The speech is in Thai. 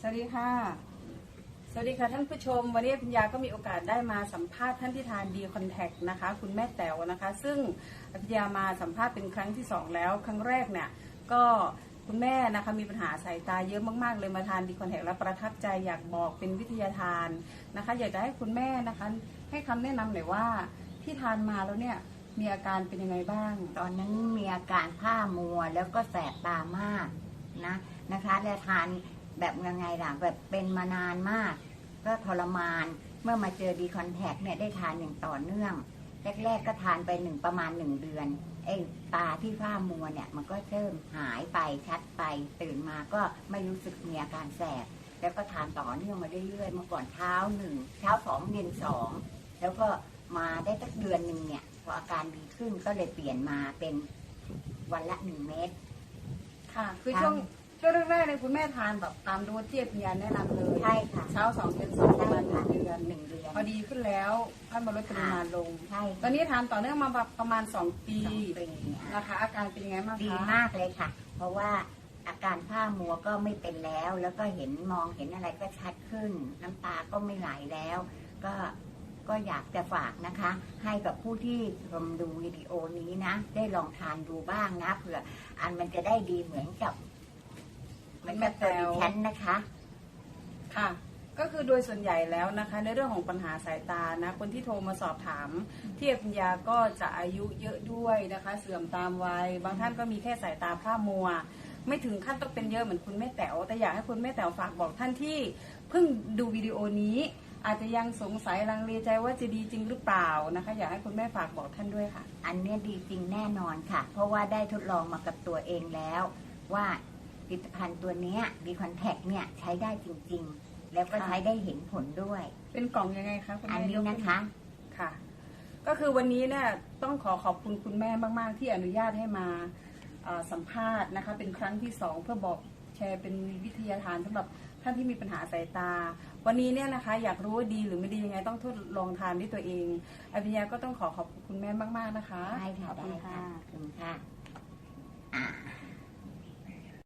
สวัสดีค่ะ สวัสดีค่ะท่านผู้ชม วันนี้ปัญญาก็มีโอกาสได้มาสัมภาษณ์ท่านที่ทานดีคอนแทคนะคะ คุณแม่แต๋วนะคะ ซึ่งปัญญามาสัมภาษณ์เป็นครั้งที่สองแล้ว ครั้งแรกเนี่ยก็คุณแม่นะคะมีปัญหาสายตาเยอะมากๆเลยมาทานดีคอนแทคแล้วประทับใจอยากบอกเป็นวิทยาทานนะคะ อยากจะให้คุณแม่นะคะ ให้คำแนะนำหน่อยว่าที่ทานมาแล้วเนี่ยมีอาการเป็นยังไงบ้าง ตอนนั้นมีอาการผ้ามัวแล้วก็แสบตามากนะนะคะ และทาน แบบยังไงล่ะแบบเป็นมานานมาก ก็ทรมานเมื่อมาเจอดีคอนแทคเนี่ยได้ทานอย่างต่อเนื่อง แรก ๆ ก็ทานไปหนึ่งประมาณหนึ่งเดือนไอ้ตาที่ผ้ามัวเนี่ยมันก็เริ่มหายไปชัดไปตื่นมาก็ไม่รู้สึกมีอาการแสบแล้วก็ทานต่อเนื่องมาเรื่อยๆเมื่อก่อนเช้าหนึ่งเช้าสองเย็นสองแล้วก็มาได้สักเดือนหนึ่งเนี่ยพออาการดีขึ้นก็เลยเปลี่ยนมาเป็นวันละหนึ่งเม็ดค่ะ คือค่ะช่วง ช่วงแรกๆเนี่ยคุณแม่ทานแบบตามโดสที่ปัญญาแนะนำเลยใช่ค่ะเช้าสองเย็นสองประมาณหนึ่งเดือนหนึ่งเดือนพอดีขึ้นแล้วท่านมาลดปริมาณลง ใช่ตอนนี้ทานต่อเนื่องมาแบบประมาณสองปีสองปีเนี่ยนะคะ อาการเป็นยังไงบ้างดีคะมากเลยค่ะ เพราะว่าอาการผ้ามัวก็ไม่เป็นแล้ว แล้วก็เห็นมองเห็นอะไรก็ชัดขึ้น น้ำตาก็ไม่ไหลแล้ว ก็ก็อยากจะฝากนะคะ ให้กับผู้ที่ชมดูวิดีโอนี้นะ ได้ลองทานดูบ้างนะเผื่ออันมันจะได้ดีเหมือนกับ เหมือนกับตัวดิฉันนะคะ ค่ะ ก็คือโดยส่วนใหญ่แล้วนะคะ ในเรื่องของปัญหาสายตานะ คนที่โทรมาสอบถามที่ปัญญาก็จะอายุเยอะด้วยนะคะ เสื่อมตามวัย บางท่านก็มีแค่สายตาพร่ามัว ไม่ถึงขั้นต้องเป็นเยอะเหมือนคุณแม่แต๋วแต่อยากให้คุณแม่แต๋วฝากบอกท่านที่เพิ่งดูวิดีโอนี้ อาจจะยังสงสัยลังเลใจว่าจะดีจริงหรือเปล่านะคะ อยากให้คุณแม่ฝากบอกท่านด้วยค่ะ อันเนี้ยดีจริงแน่นอนค่ะ เพราะว่าได้ทดลองมากับตัวเองแล้ว ว่า ผลิตภัณฑ์ตัวเนี้ยดีคอนแทคเนี่ยใช้ได้จริงๆ แล้วก็ค่ะใช้ได้เห็นผลด้วย เป็นกล่องยังไงคะคุณอันแม่นี้ยกขึ้นะคะ ค่ะ ก็คือวันนี้เนี่ยต้องขอขอบคุณคุณแม่มากๆ ที่อนุญาตให้มาเอ่อสัมภาษณ์นะคะ เป็นครั้งที่สองเพื่อบอกแชร์เป็นวิทยาทานสำหรับท่านที่มีปัญหาสายตา วันนี้เนี่ยนะคะ อยากรู้ว่าดีหรือไม่ดียังไงต้องทดลองทานด้วยตัวเองอภิญญาก็ต้องขอขอบคุณคุณแม่มาก ๆนะคะได้ค่ะขอบได้คุณค่ะค่ะขอบคุณค่ะอ่า